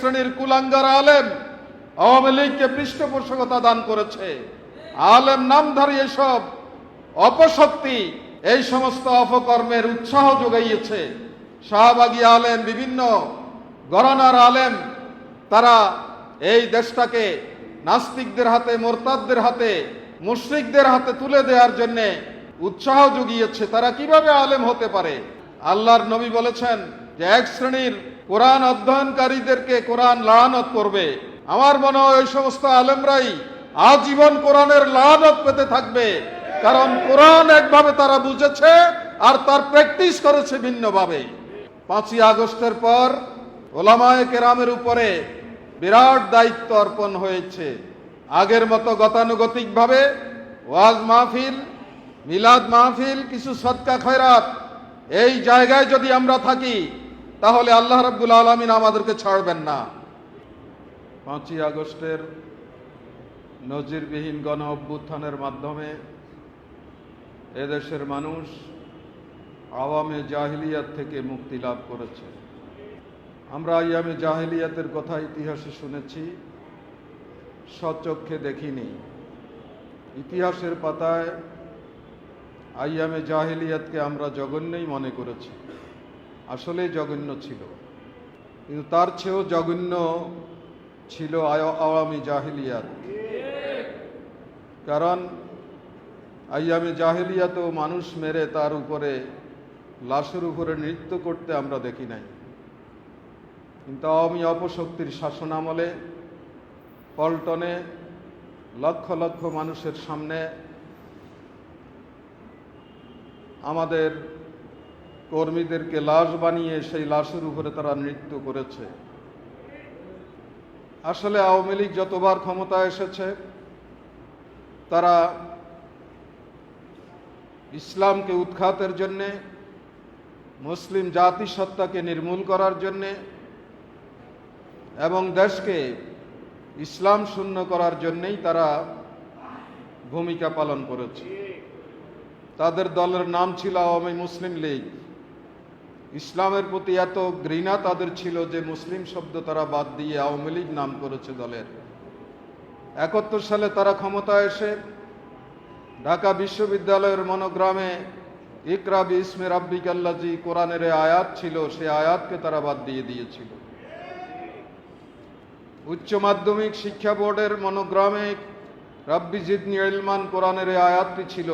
শ্রেণির কুলাঙ্গার আলেম আওয়ামী লীগকে পৃষ্ঠপোষকতা দান করেছে। আলেম নামধারী এসব অপশক্তি এই সমস্ত অপকর্মের উৎসাহ যোগাইয়েছে। শাহবাগী আলেম, বিভিন্ন গরানার আলেম, তারা এই দেশটাকে নাস্তিকদের হাতে, মোরতাদদের হাতে, মুশরিকদের হাতে তুলে দেওয়ার জন্যে উৎসাহ জুগিয়েছে তারা কীভাবে আলেম হতে পারে? আল্লাহর নবী বলেছেন যে এক শ্রেণির কোরআন অধ্যয়নকারীদেরকে কোরআন লানত করবে। আমার মনে হয় ওই সমস্ত আলেমরাই আজীবন কোরআনের লানত পেতে থাকবে। কারণ কোরআন একভাবে তারা বুঝেছে আর তার প্র্যাকটিস করেছে ভিন্নভাবে। পাঁচই আগস্টের পর ওলামায়ে কেরামের উপরে বিরাট দায়িত্ব অর্পণ হয়েছে। আগের মতো গতানুগতিকভাবে ওয়াজ মাহফিল, মিলাদ মাহফিল, কিছু সৎকা খয়রাত, এই জায়গায় যদি আমরা থাকি তাহলে আল্লাহ রাব্বুল আলমিন আমাদেরকে ছাড়বেন না। পাঁচই আগস্টের নজিরবিহীন গণ অভ্যুত্থানের মাধ্যমে এদেশের মানুষ আওয়ামে জাহিলিয়াত থেকে মুক্তি লাভ করেছে। আমরা আইয়ামে জাহিলিয়াতের কথা ইতিহাসে শুনেছি সচক্ষে দেখিনি। ইতিহাসের পাতায় আইয়ামে জাহিলিয়াতকে আমরা জঘন্যই মনে করেছি। আসলে জঘন্য ছিল। কিন্তু তার চেয়েও জঘন্য ছিল আওয়ামী জাহিলিয়াত। কারণ আইয়ামে জাহিলিয়াতেও মানুষ মেরে তার উপরে, লাশের উপরে নৃত্য করতে আমরা দেখি নাই। কিন্তু আওয়ামী অপশক্তির শাসন আমলে, পল্টনে লক্ষ লক্ষ মানুষের সামনে আমাদের কর্মীদেরকে লাশ বানিয়ে সেই লাশের উপরে তারা নৃত্য করেছে। আসলে আওয়ামী লীগ যতবার ক্ষমতা এসেছে, তারা ইসলামকে উৎখাতের জন্যে, মুসলিম জাতিসত্তাকে নির্মূল করার জন্যে এবং দেশকে ইসলাম শূন্য করার জন্যেই তারা ভূমিকা পালন করেছে। তাদের দলের নাম ছিল আওয়ামী মুসলিম লীগ। ইসলামের প্রতি এত ঘৃণা তাদের ছিল যে মুসলিম শব্দ তারা বাদ দিয়ে আওয়ামী লীগ নাম করেছে দলের। একাত্তর সালে তারা ক্ষমতায় এসে ঢাকা বিশ্ববিদ্যালয়ের মনোগ্রামে ইকরা বি ইসমে রাব্বিক আল্লাজি কোরআনের আয়াত ছিল, সে আয়াতকে তারা বাদ দিয়ে দিয়েছিল। উচ্চ মাধ্যমিক শিক্ষা বোর্ডের মনোগ্রামে রাব্বি জিদনি ইলমান কোরআনের আয়াতটি ছিল,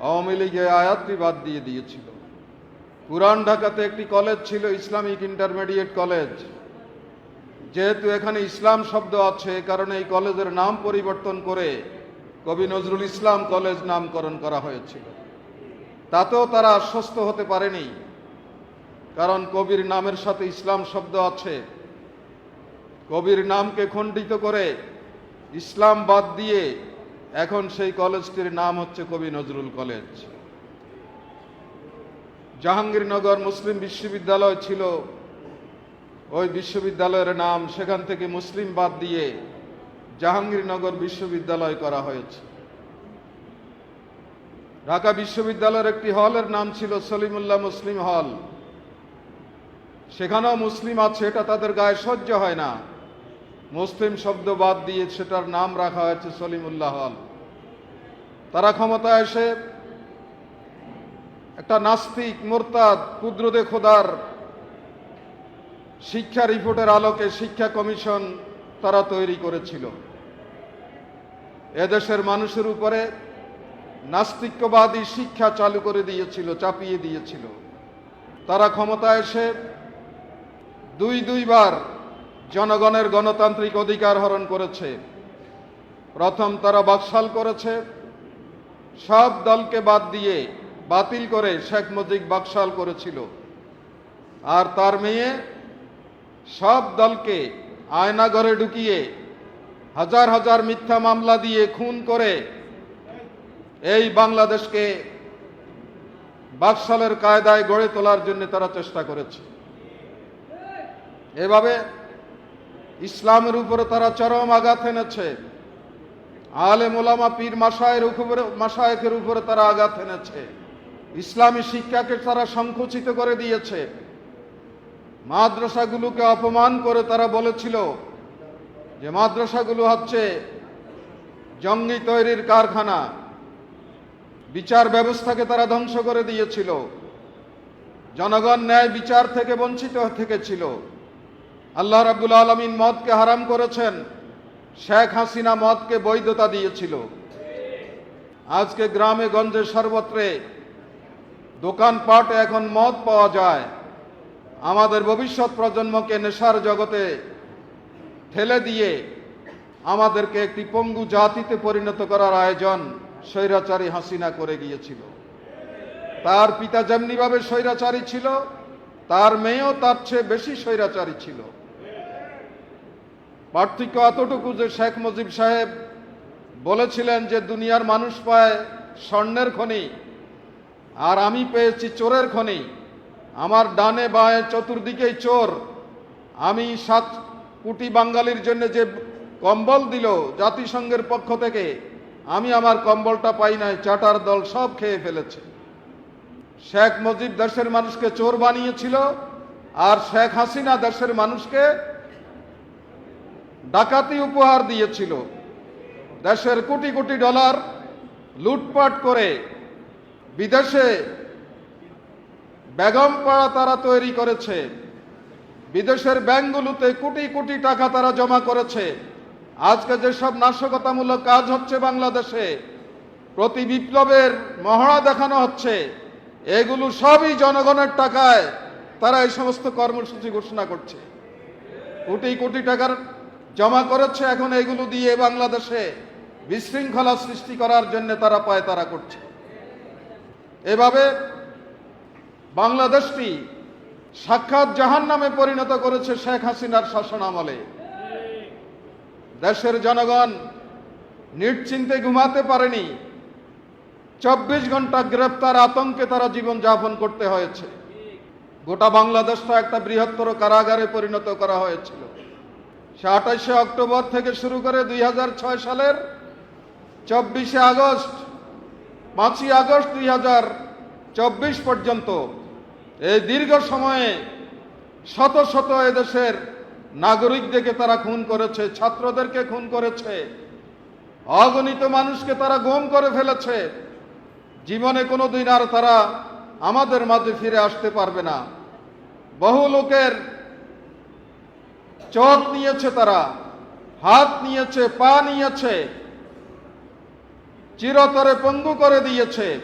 আওয়ামী লীগ আয়াতটি বাদ দিয়ে দিয়েছিল। পুরান ঢাকাতে একটি কলেজ ছিল ইসলামিক ইন্টারমিডিয়েট কলেজ। যেহেতু এখানে ইসলাম শব্দ আছে কারণে এই কলেজের নাম পরিবর্তন করে কবি নজরুল ইসলাম কলেজ নামকরণ করা হয়েছিল। তাতেও তারা আশ্বস্ত হতে পারেনি, কারণ কবির নামের সাথে ইসলাম শব্দ আছে। কবির নামকে খণ্ডিত করে ইসলাম বাদ দিয়ে এখন সেই কলেজটির নাম হচ্ছে কবি নজরুল কলেজ। জাহাঙ্গীরনগর মুসলিম বিশ্ববিদ্যালয় ছিল। ওই বিশ্ববিদ্যালয়ের নাম সেখান থেকে মুসলিম বাদ দিয়ে জাহাঙ্গীরনগর বিশ্ববিদ্যালয় করা হয়েছে। ঢাকা বিশ্ববিদ্যালয়ের একটি হলের নাম ছিল সলিমুল্লাহ মুসলিম হল। সেখানেও মুসলিম আছে, এটা তাদের গায়ে সহ্য হয় না। মুসলিম শব্দ বাদ দিয়ে সেটার নাম রাখা হয়েছে সলিমুল্লাহ হল। তারা ক্ষমতায় এসে একটা নাস্তিক, মোরতাদ কুদ্রুদে খোদার শিক্ষা রিপোর্টের আলোকে শিক্ষা কমিশন তারা তৈরি করেছিল। এদেশের মানুষের উপরে নাস্তিক্যবাদী শিক্ষা চালু করে দিয়েছিল, চাপিয়ে দিয়েছিল। তারা ক্ষমতায় এসে দুই দুইবার জনগণের গণতান্ত্রিক অধিকার হরণ করেছে। প্রথম তারা বাকশাল করেছে, সব দলকে বাদ দিয়ে বাতিল করে শেখ মুজিব বাকশাল করেছিল। আর তার মেয়ে সব দলকে আয়নাঘরে ঢুকিয়ে হাজার হাজার মিথ্যা মামলা দিয়ে খুন করে এই বাংলাদেশকে বাকশালের কায়দায় গড়ে তোলার জন্য তারা চেষ্টা করেছে। এভাবে ইসলামের উপরে তারা চরম আঘাত এনেছে। আলে মোলামা পীর মাসায়ের উপরে মাসায়েকের উপরে তারা আঘাত এনেছে। ইসলামী শিক্ষাকে তারা সংকুচিত করে দিয়েছে। মাদ্রাসাগুলোকে অপমান করে তারা বলেছিল যে মাদ্রাসাগুলো হচ্ছে জঙ্গি তৈরির কারখানা। বিচার ব্যবস্থাকে তারা ধ্বংস করে দিয়েছিল। জনগণ ন্যায় বিচার থেকে বঞ্চিত থেকেছিল। আল্লাহ রাবুল আলমিন মদকে হারাম করেছেন। শেখ হাসিনা মদকে বৈধতা দিয়েছিল। আজকে গ্রামে গঞ্জে সর্বত্রে দোকানপাটে এখন মদ পাওয়া যায়। আমাদের ভবিষ্যৎ প্রজন্মকে নেশার জগতে ঠেলে দিয়ে আমাদেরকে একটি পঙ্গু জাতিতে পরিণত করার আয়োজন স্বৈরাচারী হাসিনা করে গিয়েছিল। তার পিতা যেমনিভাবে স্বৈরাচারী ছিল, তার মেয়েও তার চেয়ে বেশি স্বৈরাচারী ছিল। পার্থক্য এতটুকু যে শেখ মুজিব সাহেব বলেছিলেন যে দুনিয়ার মানুষ পায় স্বর্ণের খনি আর আমি পেয়েছি চোরের খনি। আমার ডানে বায়ে চতুর্দিকেই চোর। আমি সাত কোটি বাঙালির জন্য যে কম্বল দিল জাতিসংঘের পক্ষ থেকে, আমি আমার কম্বলটা পাই নাই, চাটার দল সব খেয়ে ফেলেছে। শেখ মুজিব দেশের মানুষকে চোর বানিয়েছিল আর শেখ হাসিনা দেশের মানুষকে ডাকাতি উপহার দিয়েছিল। দেশের কোটি কোটি ডলার লুটপাট করে বিদেশে বেগম পাড়া তারা তৈরি করেছে। বিদেশের ব্যাংকগুলোতে কোটি কোটি টাকা তারা জমা করেছে। আজকে যেসব নাশকতামূলক কাজ হচ্ছে বাংলাদেশে, প্রতি বিপ্লবের মহড়া দেখানো হচ্ছে, এগুলো সবই জনগণের টাকায় তারা এই সমস্ত কর্মসূচি ঘোষণা করছে। কোটি কোটি টাকার জমা করেছে, এখন এগুলো দিয়ে বাংলাদেশে বিশৃঙ্খলা সৃষ্টি করার জন্য তারা পায় তারা করছে। এভাবে বাংলাদেশটি সাক্ষাৎ জাহান নামে পরিণত করেছে শেখ হাসিনার শাসন আমলে দেশের জনগণ নিশ্চিন্তে ঘুমাতে পারেনি। চব্বিশ ঘণ্টা গ্রেপ্তার আতঙ্কে তারা জীবন যাপন করতে হয়েছে। গোটা বাংলাদেশটা একটা বৃহত্তর কারাগারে পরিণত করা হয়েছিল। সে আঠাশে অক্টোবর থেকে শুরু করে দুই হাজার ছয় সালের চব্বিশে আগস্ট পাঁচই আগস্ট দুই হাজার চব্বিশ পর্যন্ত এই দীর্ঘ সময়ে শত শত এদেশের নাগরিকদেরকে তারা খুন করেছে, ছাত্রদেরকে খুন করেছে, অগণিত মানুষকে তারা গুম করে ফেলেছে। জীবনে কোনো দিন আর তারা আমাদের মাঝে ফিরে আসতে পারবে না। বহু লোকের চোখ নিয়েছে তারা, হাত নিয়েছে, পা নিয়েছে। চিরতরে পঙ্গু করে দিয়েছে।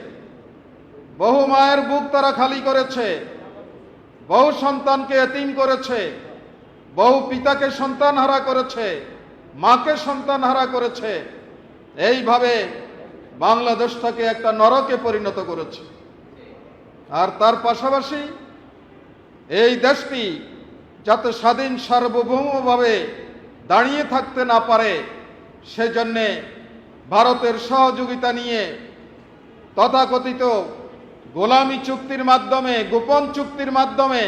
বহু মায়ের বুক তারা খালি করেছে। বহু সন্তানকে এতিম করেছে। বহু পিতাকে সন্তান হারা করেছে। মাকে সন্তান হারা করেছে। এইভাবে বাংলাদেশটাকে একটা নরকে পরিণত করেছে। আর তার পাশাপাশি এই দেশটি যাতে স্বাধীন সার্বভৌমভাবে দাঁড়িয়ে থাকতে না পারে, সেজন্যে ভারতের সহযোগিতা নিয়ে তথাকথিত গোলামী চুক্তির মাধ্যমে, গোপন চুক্তির মাধ্যমে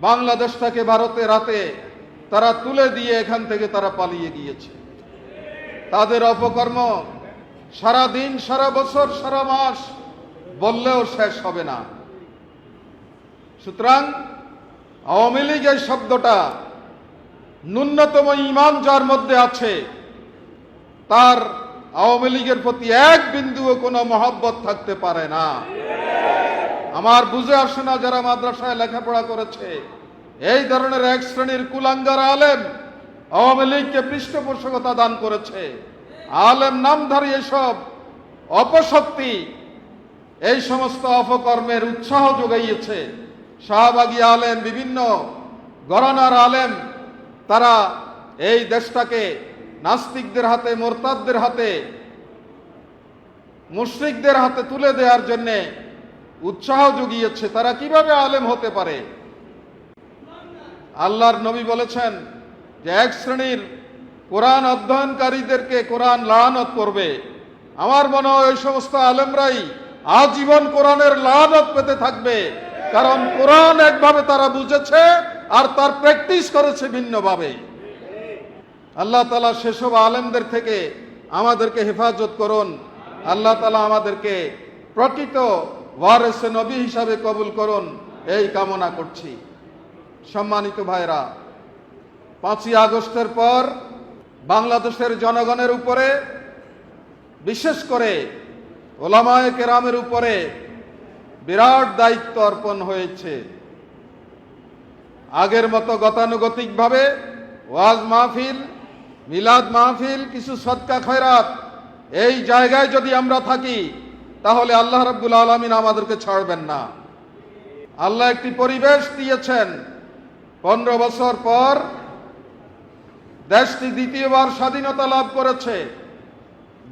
বাংলাদেশটাকে ভারতের হাতে তারা তুলে দিয়ে এখান থেকে তারা পালিয়ে গিয়েছে। তাদের অপকর্ম সারা দিন সারা বছর, সারা মাস বললেও শেষ হবে না। সুতরাং আওয়ামী লীগ এই শব্দটা ন্যূনতম ইমান যার মধ্যে আছে তার আওয়ামী লীগের প্রতি এক বিন্দুও কোনো মহব্বত থাকতে পারে না। আমার বুঝে আসে না যারা মাদ্রাসায় লেখাপড়া করেছে। এই ধরনের এক শ্রেণির কুলাঙ্গার আলেম আওয়ামী লীগকে পৃষ্ঠপোষকতা দান করেছে। আলেম নামধারী এসব অপশক্তি এই সমস্ত অপকর্মের উৎসাহ যোগাইয়েছে। শাহবাগী আলেম, বিভিন্ন গরানার আলেম, তারা এই দেশটাকে নাস্তিকদের হাতে, মোরতাদদের হাতে, মুশ্রিকদের হাতে তুলে দেওয়ার জন্যে উৎসাহ জুগিয়েছে। তারা কীভাবে আলেম হতে পারে? আল্লাহর নবী বলেছেন যে এক শ্রেণির কোরআন অধ্যয়নকারীদেরকে কোরআন লানত করবে। আমার মনে হয় ওই সমস্ত আলেমরাই আজীবন কোরআনের লানত পেতে থাকবে। কারণ কোরআন একভাবে তারা বুঝেছে আর তার প্র্যাকটিস করেছে ভিন্নভাবে। আল্লাহ তালা সেসব আলেমদের থেকে আমাদেরকে হেফাজত করুন। আল্লাহ তালা আমাদেরকে প্রকৃত ওয়ারেসে নবী হিসাবে কবুল করুন। এই কামনা করছি। সম্মানিত ভাইরা পাঁচই আগস্টের পর বাংলাদেশের জনগণের উপরে, বিশেষ করে ওলামায়ে কেরামের উপরে বিরাট দায়িত্ব অর্পণ হয়েছে। আগের মতো গতানুগতিকভাবে ওয়াজ মাহফিল মিলাদ মাহফিল কিছু সৎকা খয়রাত। এই জায়গায় যদি আমরা থাকি, তাহলে আল্লাহ রাব্বুল আলমিন আমাদেরকে ছাড়বেন না। আল্লাহ একটি পরিবেশ দিয়েছেন। পনেরো বছর পর দেশটি দ্বিতীয়বার স্বাধীনতা লাভ করেছে।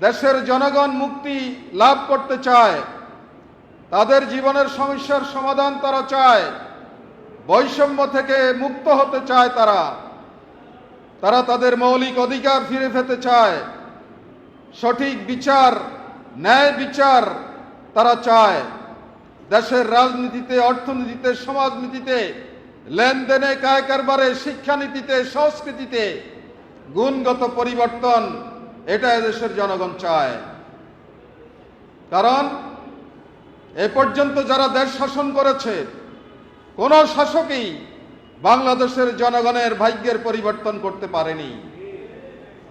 দেশের জনগণ মুক্তি লাভ করতে চায়। তাদের জীবনের সমস্যার সমাধান তারা চায়। বৈষম্য থেকে মুক্ত হতে চায় তারা। তারা তাদের মৌলিক অধিকার ফিরে পেতে চায়। সঠিক বিচার, ন্যায় বিচার তারা চায়। দেশের রাজনীতিতে, অর্থনীতিতে, সমাজনীতিতে, লেনদেনে কায় কারবারে শিক্ষানীতিতে, সংস্কৃতিতে গুণগত পরিবর্তন এটা দেশের জনগণ চায়। কারণ এ পর্যন্ত যারা দেশ শাসন করেছে, কোন শাসকই বাংলাদেশের জনগণের ভাগ্যের পরিবর্তন করতে পারেনি।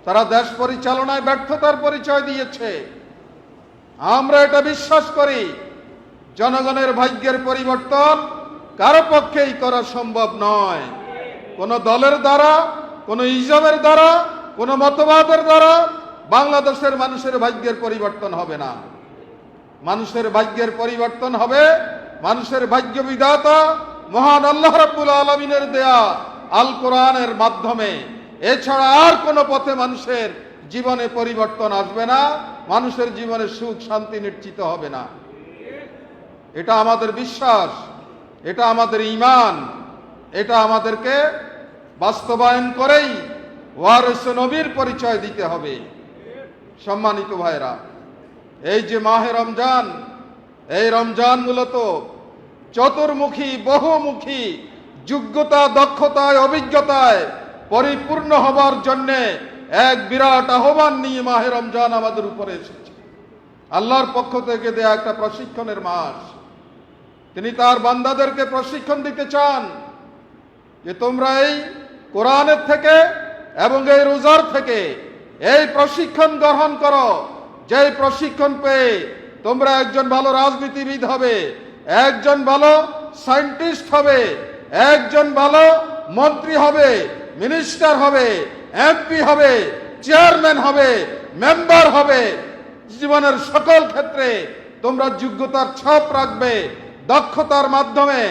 তারা দেশ পরিচালনায় ব্যর্থতার পরিচয় দিয়েছে। আমরা এটা বিশ্বাস করি, জনগণের ভাগ্যের পরিবর্তন কারও পক্ষেই করা সম্ভব নয়। কোন দলের দ্বারা, কোন ইজমের দ্বারা, কোন মতবাদের দ্বারা বাংলাদেশের মানুষের ভাগ্যের পরিবর্তন হবে না। মানুষের ভাগ্যের পরিবর্তন হবে, মানুষের ভাগ্য বিধাতা মহান আল্লাহ রাব্বুল আলমিনের দেয়া আল কোরআনের মাধ্যমে, এছাড়া আর কোনো পথে মানুষের জীবনে পরিবর্তন আসবে না, মানুষের জীবনে সুখ, শান্তি নিশ্চিত হবে না। এটা আমাদের বিশ্বাস, এটা আমাদের ইমান এটা আমাদেরকে বাস্তবায়ন করেই ওয়ারস নবীর পরিচয় দিতে হবে। সম্মানিত ভাইরা এই যে মাহে রমজান, এই রমজান মূলত চতুর্মুখী, বহুমুখী, যোগ্যতা, দক্ষতায়, অভিজ্ঞতায় পরিপূর্ণ হবার জন্যে এক বিরাট আহ্বান নিয়ে মাহে রমজান আমাদের উপরে এসেছে। আল্লাহর পক্ষ থেকে দেয়া একটা প্রশিক্ষণের মাস। তিনি তার বান্দাদেরকে প্রশিক্ষণ দিতে চান যে তোমরা এই কোরআনের থেকে এবং এই রোজার থেকে এই প্রশিক্ষণ গ্রহণ করো। যে প্রশিক্ষণ পেয়ে তোমরা একজন ভালো রাজনীতিবিদ হবে একজন ভালো সায়েন্টিস্ট হবে, একজন ভালো মন্ত্রী হবে, মিনিস্টার হবে, এমপি হবে, চেয়ারম্যান হবে, মেম্বার হবে। জীবনের সকল ক্ষেত্রে তোমরা যোগ্যতার ছাপ রাখবে, দক্ষতার মাধ্যমে,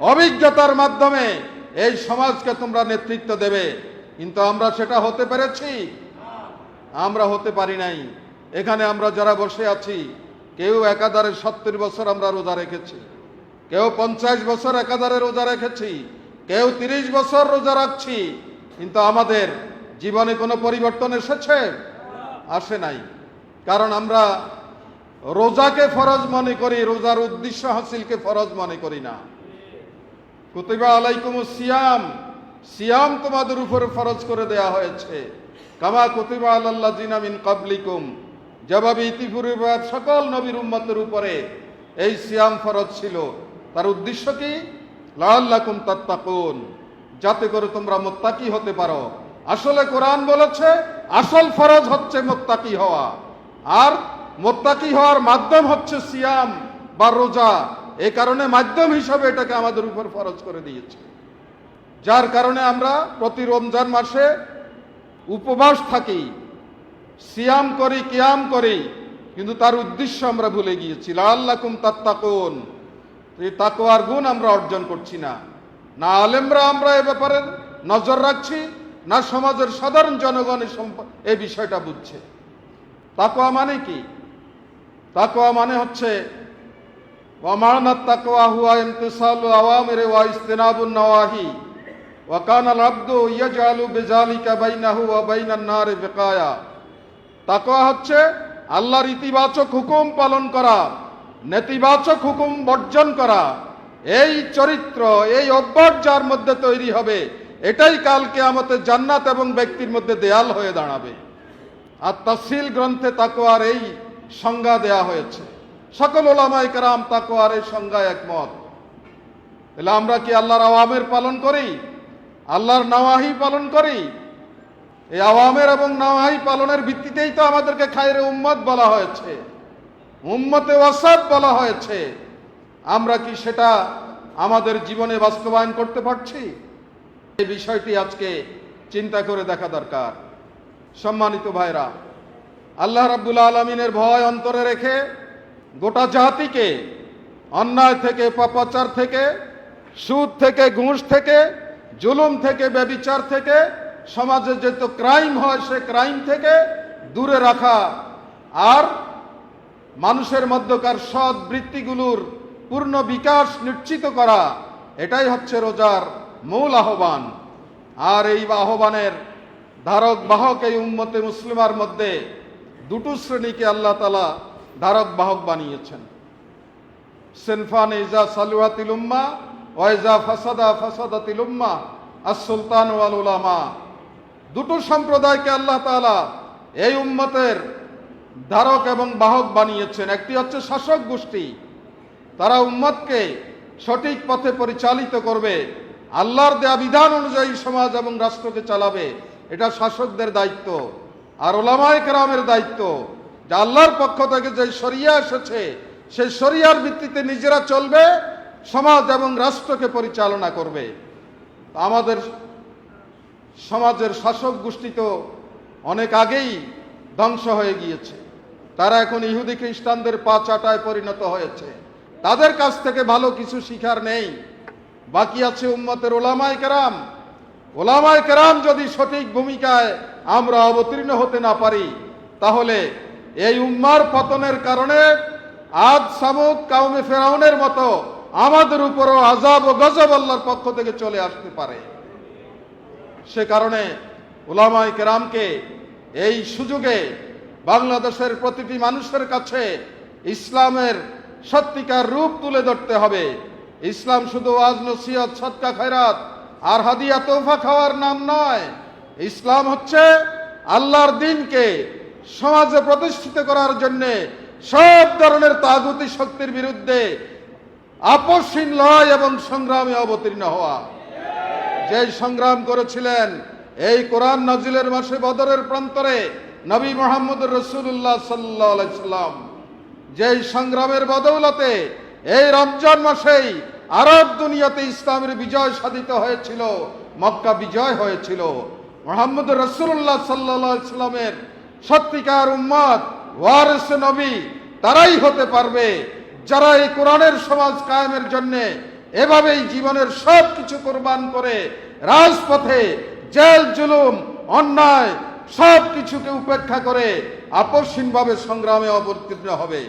অভিজ্ঞতার মাধ্যমে এই সমাজকে তোমরা নেতৃত্ব দেবে। কিন্তু আমরা সেটা হতে পেরেছি? আমরা হতে পারি নাই। এখানে আমরা যারা বসে আছি কেউ একাধারে সত্তর বছর আমরা রোজা রেখেছি। কেউ পঞ্চাশ বছর একাধারে রোজা রেখেছি। কেউ তিরিশ বছর রোজা রাখছি। কিন্তু আমাদের জীবনে কোনো পরিবর্তন এসেছে? আসে নাই। কারণ আমরা রোজাকে ফরজ মনে করি, রোজার উদ্দেশ্য হাসিলকে ফরজ মনে করি না। কুতিবা আলাইকুম সিয়াম। সিয়াম তোমাদের উপরে ফরজ করে দেয়া হয়েছে। কামা কুতিবা আল্লাহ জিনামিন কাবলিকুম জবাবে ইতিপূর্বের সকল নবীর উম্মতের উপরে এই সিয়াম ফরজ ছিল। তার উদ্দেশ্য কি? লাল্লাকুম তাত্তাকুন। যাতে করে তোমরা মোত্তাকি হতে পারো। আসলে কোরআন বলেছে, আসল ফরজ হচ্ছে মোত্তাকি হওয়া। আর মোত্তাকি হওয়ার মাধ্যম হচ্ছে সিয়াম বা রোজা। এই কারণে মাধ্যম হিসাবে এটাকে আমাদের উপর ফরজ করে দিয়েছে। যার কারণে আমরা প্রতি রমজান মাসে উপবাস থাকি। সিয়াম করি, কিয়াম করি, কিন্তু তার উদ্দেশ্য আমরা ভুলে গিয়েছি। লাল্লাকুম তাত্তাকুন। এই তাকওয়ার গুণ আমরা অর্জন করছি না। না আলেমরা আমরা এ ব্যাপারে নজর রাখছি, না সমাজের সাধারণ জনগণ এই সম্প- এই বিষয়টা বুঝছে। তাকোয়া মানে কি? তাকোয়া মানে হচ্ছে ওয়ামানাত তাকওয়া হুয়া ইমতিসালু আওয়ামিরি ওয়া ইজতিনাবুন নওয়াহি, ওয়া কানাল আবদু ইয়াজআলু বিযালিকা বাইনাহু ওয়া বাইনান নারি বিকায়া। তাকওয়া হচ্ছে আল্লাহর ইতিবাচক হুকুম পালন করা, নেতিবাচক হুকুম বর্জন করা। এই চরিত্র, এই অভ্যাস যার মধ্যে তৈরি হবে। এটাই কালকে আমাদের জান্নাত এবং ব্যক্তির মধ্যে দেয়াল হয়ে দাঁড়াবে। আর তফসিল গ্রন্থে তাকোয়ার এই সংজ্ঞা দেয়া হয়েছে। সকল ওলামাই কারাম তাকোয়ার এই সংজ্ঞা একমত। তাহলে আমরা কি আল্লাহর আওয়ামের পালন করি? আল্লাহর নাওয়াহি পালন করি? এই আওয়ামের এবং নাওয়াহি পালনের ভিত্তিতেই তো আমাদেরকে খায়রে উম্মত বলা হয়েছে। উম্মতে ওয়াসাদ বলা হয়েছে। আমরা কি সেটা আমাদের জীবনে বাস্তবায়ন করতে পারছি? এই বিষয়টি আজকে চিন্তা করে দেখা দরকার। সম্মানিত ভাইরা, আল্লাহ রাব্বুল আলমিনের ভয় অন্তরে রেখে গোটা জাতিকে, অন্যায় থেকে, পাপাচার থেকে, সুদ থেকে, ঘুষ থেকে, জুলুম থেকে, ব্যবিচার থেকে সমাজে যত ক্রাইম হয়, সে ক্রাইম থেকে দূরে রাখা। আর মানুষের মধ্যকার সৎ বৃত্তিগুলোর পূর্ণ বিকাশ নিশ্চিত করা, এটাই হচ্ছে রোজার মূল আহ্বান। আর এই আহ্বানের ধারক বাহক এই উম্মতে মুসলিমার মধ্যে দুটো শ্রেণীকে আল্লাহ তালা ধারক বাহক বানিয়েছেন। সেনফান ইজা সালুয়াতিল উম্মা ওয়াইজা ফাসাদা ফাসাদা উম্মা আর সুলতান ওয়াল উলামা। দুটো সম্প্রদায়কে আল্লাহ তাআলা এই উম্মতের ধারক এবং বাহক বানিয়েছেন। একটি হচ্ছে শাসক গোষ্ঠী। তারা উম্মতকে সঠিক পথে পরিচালিত করবে, আল্লাহর দেয়া বিধান অনুযায়ী সমাজ এবং রাষ্ট্রকে চালাবে, এটা শাসকদের দায়িত্ব। আর ওলামায় কেরামের দায়িত্ব, যে আল্লাহর পক্ষ থেকে যে সরিয়া এসেছে, সেই সরিয়ার ভিত্তিতে নিজেরা চলবে, সমাজ এবং রাষ্ট্রকে পরিচালনা করবে। আমাদের সমাজের শাসক গোষ্ঠী তো অনেক আগেই ধ্বংস হয়ে গিয়েছে। তারা এখন ইহুদি খ্রিস্টানদের পা চাটায় পরিণত হয়েছে। তাদের কাছ থেকে ভালো কিছু শিখার নেই। বাকি আছে উম্মতের ওলামায় কেরাম। ওলামায় কেরাম যদি সঠিক ভূমিকায় আমরা অবতীর্ণ হতে না পারি, তাহলে এই উম্মার পতনের কারণে আজ সামুক কাউমে ফেরাউনের মতো আমাদের উপরও আজাব ও গজব আল্লাহর পক্ষ থেকে চলে আসতে পারে। সে কারণে ওলামাই কেরামকে এই সুযোগে বাংলাদেশের প্রতিটি মানুষের কাছে ইসলামের সত্যিকার রূপ তুলে ধরতে হবে। ইসলাম শুধু আজ নসিহত সৎকা খয়রাত আর হাদিয়া তোফা খাওয়ার নাম নয়। ইসলাম হচ্ছে আল্লাহর দিনকে সমাজে প্রতিষ্ঠিত করার জন্যে সব ধরনের তাগুতি শক্তির বিরুদ্ধে আপসহীন লয় এবং সংগ্রামে অবতীর্ণ হওয়া। যে সংগ্রাম করেছিলেন, এই কোরআন নাজিলের মাসে বদরের প্রান্তরে নবী মোহাম্মদ রসুল্লাহ সাল্লাম, যেই সংগ্রামের বদৌলতে এই রমজান মাসেই আরব দুনিয়াতে ইসলামের বিজয় সাধিত হয়েছিল, মক্কা বিজয় হয়েছিল। মোহাম্মদ রসুল্লাহ সাল্লাহ ইসলামের সত্যিকার উম্মত, ওয়ারেস নবী, তারাই হতে পারবে যারা এই কোরআনের সমাজ কায়েমের জন্যে এভাবেই জীবনের সব কিছু কোরবান করে রাজপথে জেল, জুলুম, অন্যায় সব কিছুকে উপেক্ষা করে আপসহীনভাবে সংগ্রামে অবতীর্ণ হবে।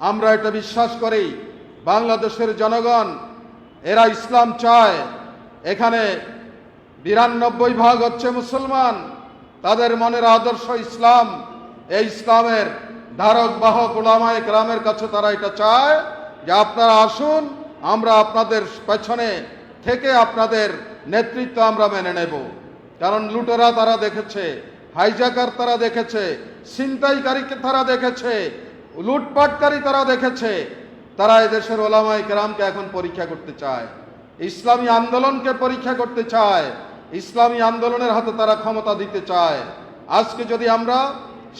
আমরা এটা বিশ্বাস করি, বাংলাদেশের জনগণ এরা ইসলাম চায়। এখানে বিরানব্বই ভাগ হচ্ছে মুসলমান। তাদের মনের আদর্শ ইসলাম। এই ইসলামের ধারক, বাহক, ওলামায় গ্রামের কাছে তারা এটা চায়। যে আপনারা আসুন, আমরা আপনাদের পেছনে থেকে আপনাদের নেতৃত্ব আমরা মেনে নেব। কারণ লুটেরা তারা দেখেছে হাইজাকার তারা দেখেছে, ছিনতাইকারীকে তারা দেখেছে, লুটপাটকারী তারা দেখেছে। তারা এদেশের ওলামাই কেরামকে এখন পরীক্ষা করতে চায়। ইসলামী আন্দোলনকে পরীক্ষা করতে চায়। ইসলামী আন্দোলনের হাতে তারা ক্ষমতা দিতে চায়। আজকে যদি আমরা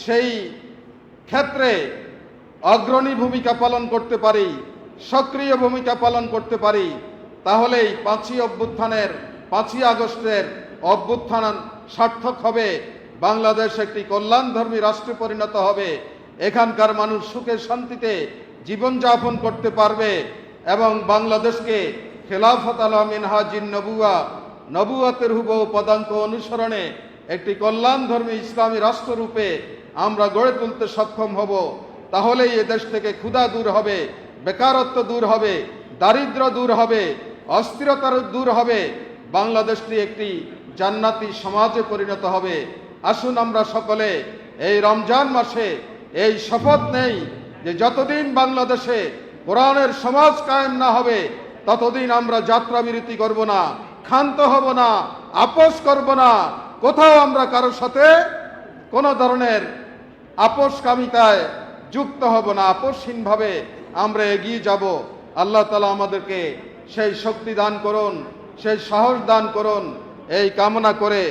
সেই ক্ষেত্রে অগ্রণী ভূমিকা পালন করতে পারি সক্রিয় ভূমিকা পালন করতে পারি, তাহলেই পাঁচই অভ্যুত্থানের, পাঁচই আগস্টের অভ্যুত্থান সার্থক হবে, বাংলাদেশ একটি কল্যাণধর্মী রাষ্ট্রে পরিণত হবে, এখানকার মানুষ সুখে শান্তিতে জীবনযাপন করতে পারবে এবং বাংলাদেশকে খেলাফত আলা মিনহাজিন নবুয়া, নবুয়াতের হুব পদাঙ্ক অনুসরণে একটি কল্যাণধর্মী ইসলামী রাষ্ট্ররূপে আমরা গড়ে তুলতে সক্ষম হব, তাহলেই এ দেশ থেকে ক্ষুধা দূর হবে বেকারত্ব দূর হবে, দারিদ্র দূর হবে অস্থিরতার দূর হবে বাংলাদেশটি একটি জান্নাতি সমাজে পরিণত হবে। আসুন আমরা সকলে এই রমজান মাসে এই শপথ নেই যে যতদিন বাংলাদেশে কোরআনের সমাজ কায়েম না হবে, ততদিন আমরা যাত্রা বিরতি করব না, ক্ষান্ত হব না, আপোষ করব না। কোথাও আমরা কারোর সাথে কোনো ধরনের আপোষকামিতায় যুক্ত হব না, আপোষহীনভাবে আমরা এগিয়ে যাব। আল্লাহ তালা আমাদেরকে সেই শক্তি দান করুন, সেই সাহস দান করুন। এই কামনা করে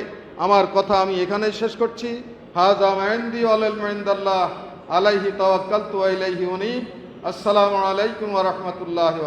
আমার কথা আমি এখানে শেষ করছি। হাজা মেহেন্দি আলাল মেহেন্দাল্লাহ আলাইহি তাওয়াক্কালতু উনীব। আসসালামু আলাইকুম ওয়া রাহমাতুল্লাহি